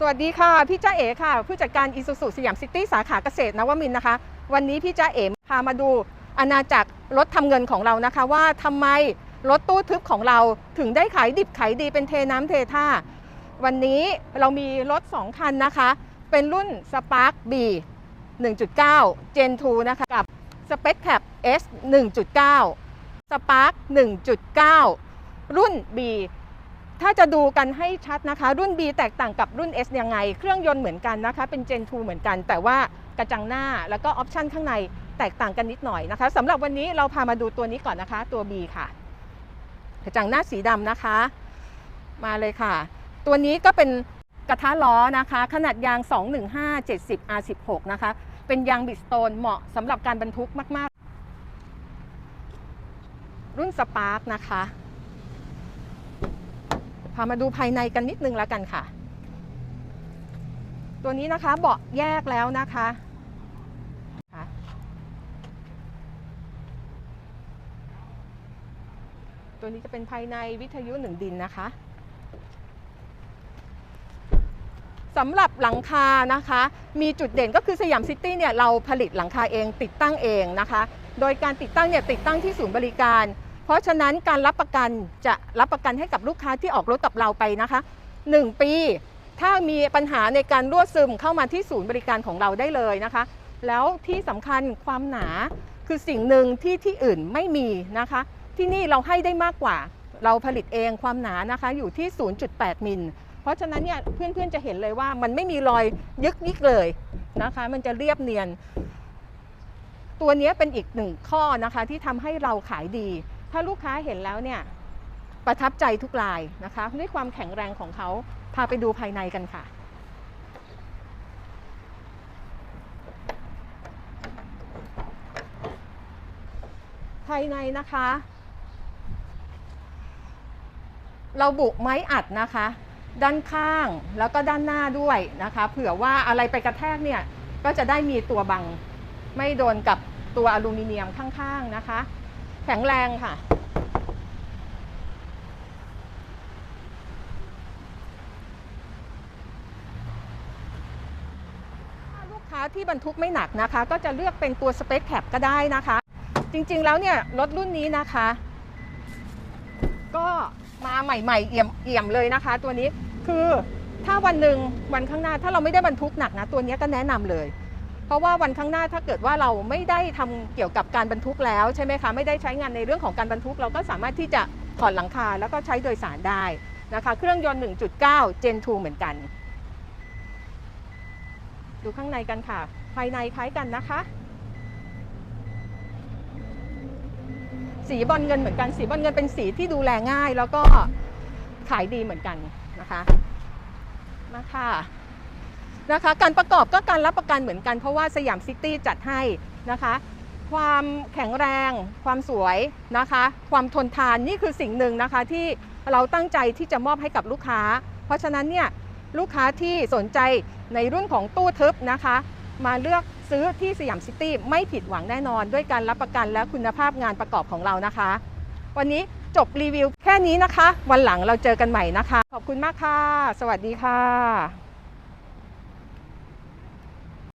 สวัสดีค่ะ พี่จ้าเอ๋ค่ะ ผู้จัดการอีซูซูสยามซิตี้สาขาเกษตรนวมินนะคะ วันนี้พี่จ้าเอ๋พามาดูอาณาจักรรถทำเงินของเรานะคะ ว่าทำไมรถตู้ทึบของเราถึงได้ขายดิบขายดีเป็นเทน้ำเทท่า วันนี้เรามีรถ 2 คันนะคะ เป็นรุ่น Spark B 1.9 Gen 2 นะคะ กับ Spec Cap S 1.9 Spark 1.9 รุ่น B ถ้าจะดูกันให้ชัดนะคะ รุ่น B แตกต่างกับรุ่น S ยังไง เครื่องยนต์เหมือนกันนะคะ เป็น Gen 2 เหมือนกัน แต่ว่ากระจังหน้าแล้วก็ออปชันข้างในแตกต่างกันนิดหน่อยนะคะสำหรับวันนี้เราพามาดูตัวนี้ก่อนนะคะ ตัว B ค่ะ กระจังหน้าสีดำนะคะ มาเลยค่ะ ตัวนี้ก็เป็นกระทะล้อนะคะ ขนาดยาง 215 70 R16 นะคะ เป็นยางบิดสโตนเหมาะสำหรับการบรรทุกมาก ๆ รุ่นสปาร์กนะคะ พามาดูภายในกันนิดนึงแล้วกันค่ะ ตัวนี้นะคะเบาะแยกแล้วนะคะค่ะตัวนี้จะเป็นภายในวิทยุหนึ่งดินนะคะสำหรับหลังคานะคะ มีจุดเด่นก็คือสยามซิตี้เนี่ยเราผลิตหลังคาเองติดตั้งเองนะคะ โดยการติดตั้งเนี่ยติดตั้งที่ศูนย์บริการ เพราะฉะนั้นการรับประกันจะรับประกันให้กับลูกค้าที่ออกรถกับเราไปนะคะ 1 ปี ถ้ามีปัญหาในการรั่วซึมเข้ามาที่ศูนย์บริการของเราได้เลยนะคะ แล้วที่สำคัญความหนาคือสิ่งหนึ่งที่ที่อื่นไม่มีนะคะ ที่นี่เราให้ได้มากกว่า เราผลิตเองความหนานะคะอยู่ที่ 0.8 มิล เพราะฉะนั้นเนี่ยเพื่อนๆจะเห็นเลยว่ามันไม่มีรอยยึกยิกเลยนะคะ มันจะเรียบเนียน ตัวนี้เป็นอีกหนึ่งข้อนะคะที่ทำให้เราขายดี ถ้าลูกค้าเห็นแล้วเนี่ยประทับใจทุกรายนะคะ ด้วยความแข็งแรงของเขาพาไปดูภายในกันค่ะ ภายในนะคะ เราบุไม้อัดนะคะ ด้านข้างแล้วก็ด้านหน้าด้วยนะคะ เผื่อว่าอะไรไปกระแทกเนี่ย ก็จะได้มีตัวบัง ไม่โดนกับตัวอลูมิเนียมข้างๆนะคะ แข็งแรงค่ะ ลูกค้าที่บรรทุกไม่หนักนะคะ ก็จะเลือกเป็นตัวสเปคแคปก็ได้นะคะ จริงๆแล้วเนี่ย รถรุ่นนี้นะคะ ก็มาใหม่ๆ เอี่ยมเอี่ยมเลยนะคะ ตัวนี้คือถ้าวันหนึ่งวันข้างหน้าถ้าเราไม่ได้บรรทุกหนักนะ ตัวนี้ก็แนะนำเลย เพราะว่าวันข้างหน้าถ้าเกิดว่าเราไม่ได้ทำเกี่ยวกับการบรรทุกแล้วใช่ไหมคะไม่ได้ใช้งานในเรื่องของการบรรทุก เราก็สามารถที่จะถอดหลังคาแล้วก็ใช้โดยสารได้นะคะ เครื่องยนต์ 1.9 Gen 2 เหมือนกัน ดูข้างในกันค่ะ ภายในคล้ายกันนะคะ สีบอลเงินเหมือนกันสีบอลเงินเป็นสีที่ดูแลง่าย แล้วก็ขายดีเหมือนกันนะคะ มาค่ะ นะคะการประกอบก็การรับประกันเหมือนกันเพราะว่าสยามซิตี้จัดให้นะคะความแข็งแรง ความสวยนะคะ ความทนทานนี่คือสิ่งหนึ่งนะคะที่เราตั้งใจที่จะมอบให้กับลูกค้า เพราะฉะนั้นเนี่ยลูกค้าที่สนใจในรุ่นของตู้ทึบนะคะ มาเลือกซื้อที่สยามซิตี้ไม่ผิดหวังแน่นอน ด้วยการรับประกันและคุณภาพงานประกอบของเรานะคะ วันนี้จบรีวิวแค่นี้นะคะ วันหลังเราเจอกันใหม่นะคะ ขอบคุณมากค่ะ สวัสดีค่ะ